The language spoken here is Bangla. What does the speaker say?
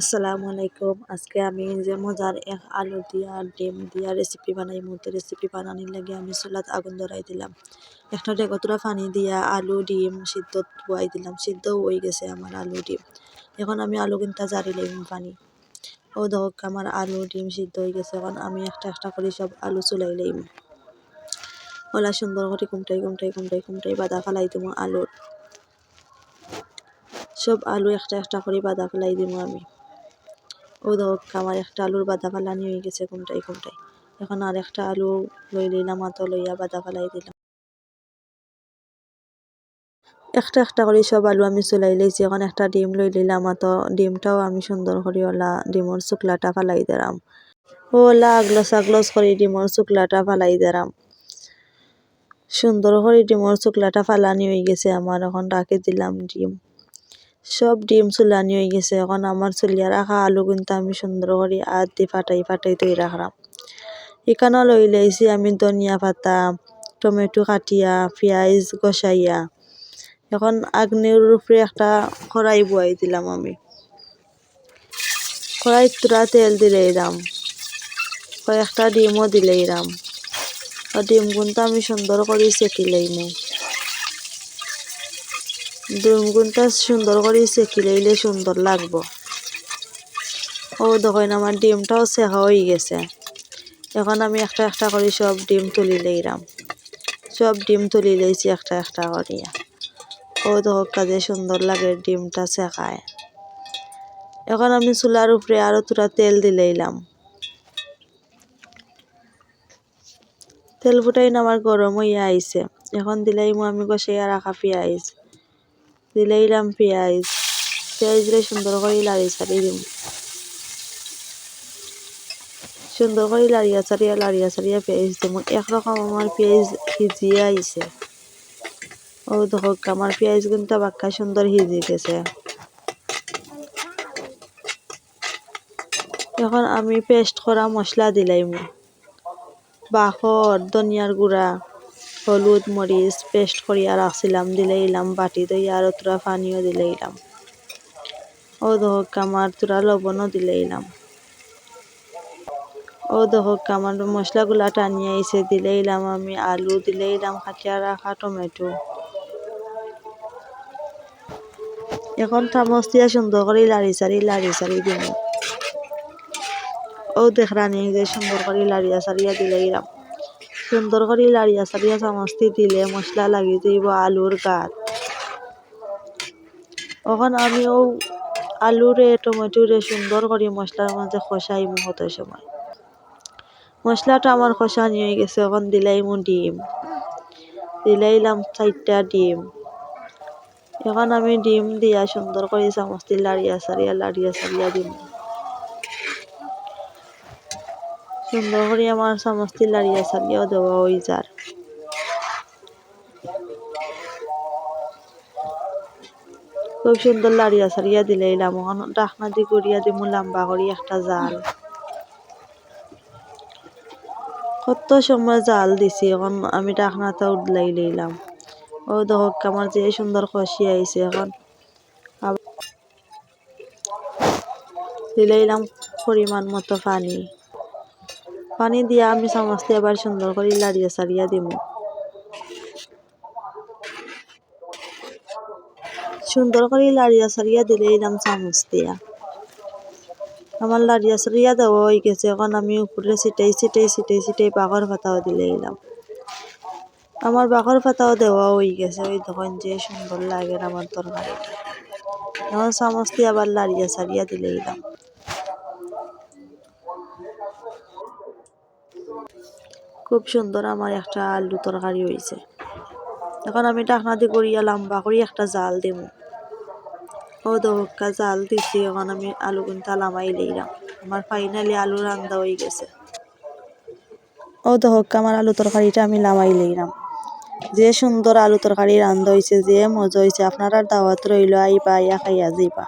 আসসালামু আলাইকুম। আজকে আমি যে মজার এক আলু দিয়া ডিম দিয়া রেসিপি বানাই মতো রেসিপি বানানির লাগে আমি চুলাত আগুন ধরাই দিলাম। একটা ডেগতরা পানি দিয়া আলু, ডিম সিদ্ধ বয়াই দিলাম, সিদ্ধ হয়ে গেছে আমার আলু, ডিম। এখন আমি আলু কিনটা জারি লাইম পানি। ও দহক আমার আলু, ডিম সিদ্ধ হয়ে গেছে, এখন আমি একটা একটা করে সব আলু চুলাই লাইম ওলা সুন্দর করে কুমটাই কুমটাই কুমটাই কুমটাই বাদা ফালাই দিব আলুর। সব আলু একটা একটা করে বাদা ফেলাই দিব আমি। ও দেখ আমার একটা আলুর বাদা ফালানি হয়ে গেছে কোনটাই কোনটাই এখন আর একটা আলু লই লইলাম আতো লইয়া বাদা ফালাই দিলাম। একটা একটা করে সব আলু আমি চুলাই লইছি, এখন একটা ডিম লই লইলাম আতো ডিমটাও আমি সুন্দর করে ওলা ডিমর শুকলাটা ফালাই দিলাম। ওলা আগলস আগলস করে ডিমর শুকলাটা ফালাই দিলাম। সুন্দর করে ডিমর শুকলাটা ফালানি হয়ে গেছে, আমার এখন রাখে দিলাম ডিম। সব ডিম চুলানি হয়ে গেছে। এখন আমার চুলিয়া রাখা আলু কিন্তু আমি সুন্দর করে আদ ফাটাই ফাটাই তৈরি রাখলাম। এখানে লই লাইছি আমি ধনিয়া পাতা, টমেটো কাটিয়া, পেঁয়াজ গসাইয়া এখন আগ্নেয়র উপরে একটা কড়াই বয়াই দিলাম আমি। কড়াই তুরা তেল দিলেই দিলাইরাম কয়েকটা ডিমও দিলাইরাম ডিম গুনটা আমি সুন্দর করে সেকি লাইমু ডিমগুনটা সুন্দর করে সেকি লইলে সুন্দর লাগবো। ও, দেখেন আমার ডিমটাও শেখা হয়ে গেছে। এখন আমি একটা একটা করে সব ডিম তুলি লইলাম সব ডিম তুলি লইছি একটা একটা করিয়া ও, দেখো কাজে সুন্দর লাগে ডিমটা শেখায় এখন আমি চুলার উপরে আরও তোরা তেল দিলাইলাম তেল ফুটাই আমার গরম হইয়া আইছে। এখন দিলাইমু আমি আর রাখা পেঁয়াজ। দিলাইলাম পেঁয়াজ পেঁয়াজরে সুন্দর করে লাড়ি ছাড়ি দিম সুন্দর করে লাড়িয়া ছাড়িয়া লাড়িয়া ছাড়িয়া পেঁয়াজ দিম একরকম আমার পেঁয়াজ সিজিয়ে আইছে ও দেখো আমার পেঁয়াজ কিন্তু বাক্কা সুন্দর সিজি গেছে এখন আমি পেস্ট করা মশলা দিলাইম বাখর ধনিয়ার গুঁড়া হলুদ মরিচ পেস্ট করিয়া রাখছিলাম দিলাইলাম, বাটি দইয়া আর তোরা পানিও দিলাইলাম। ও দহক আমার তোরা লবণও দিলাইলাম। ও দহক আমার মশলাগুলা টানিয়ে আইসে দিলাইলাম আমি, আলু দিলাইলাম, কাটিয়া রাখা টমেটো। এখন চামচ দিয়া সুন্দর করে লাড়ি সারি লাড়ি সারি দিব ও দেখরানি যে সুন্দর করে লাড়িয়া সারিয়া দিলাইলাম। সুন্দর করে লাড়িয়া সারিয়া চামচটি দিলে মশলা লাগি যাইব আলুর গাত। এখন আমি ও আলুরে টমেটোরে সুন্দর করে মশলার মাঝে খসাই হত সময় মশলাটা আমার খসানি হয়ে গেছে এখন দিলাইমু ডিম দিলাইলাম চারটা ডিম এখন আমি ডিম দিয়া সুন্দর করে চামচটি লাড়িয়া সারিয়া লাড়িয়া সারিয়া দিম। সুন্দর করে আমার চামচটি লাড়িয়া সারিয়াও দেওয়া ওই যার। খুব সুন্দর লাড়িয়া সারিয়া দিলাইলাম এখন ডাকনা দি করিয়া দিমু, লম্বা করি একটা জাল। কত সময় জাল দিছি, এখন আমি ডাকনাটা উদলাই লইলাম। ও দেখক আমার যে সুন্দর খসি আইছে এখন। দিলাইলাম পরিমাণ মতো পানি। পানি দিয়া আমি চামচটি আবার সুন্দর করে লাড়িয়া সারিয়া দিব সুন্দর করে লাড়িয়া সারিয়া দিলে দিলাম চামচ দিয়া আমার লাড়িয়া সারিয়া দেওয়া হয়ে গেছে এখন আমি উপরে ছিটাই ছিটাই ছিটাই ছিটাই বাঘর পাতাও দিলে দিলাম আমার বাঘর পাতাও দেওয়া হয়ে গেছে ওই তখন যে সুন্দর লাগে আমার তরকারিটা এখন চামচ দিয়ে আবার লাড়িয়া সারিয়া দিলে দিলাম খুব সুন্দর আমার একটা আলু তরকারি হয়েছে। এখন আমি টাকনা দিয়ে করিয়া লম্বা করি একটা জাল দিব। ও দহকা জাল দিছি, এখন আমি আলু কিন্তু লামাই লইলাম। আমার ফাইনালি আলু রান্দা হয়ে গেছে। ও দহকা আমার আলু তরকারিটা আমি লামাই লইলাম। যে সুন্দর আলু তরকারি রান্ধা হয়েছে যে মজা হয়েছে আপনারা দাওয়াত রইল, আইবা আইয়া খাইয়া যাইবা।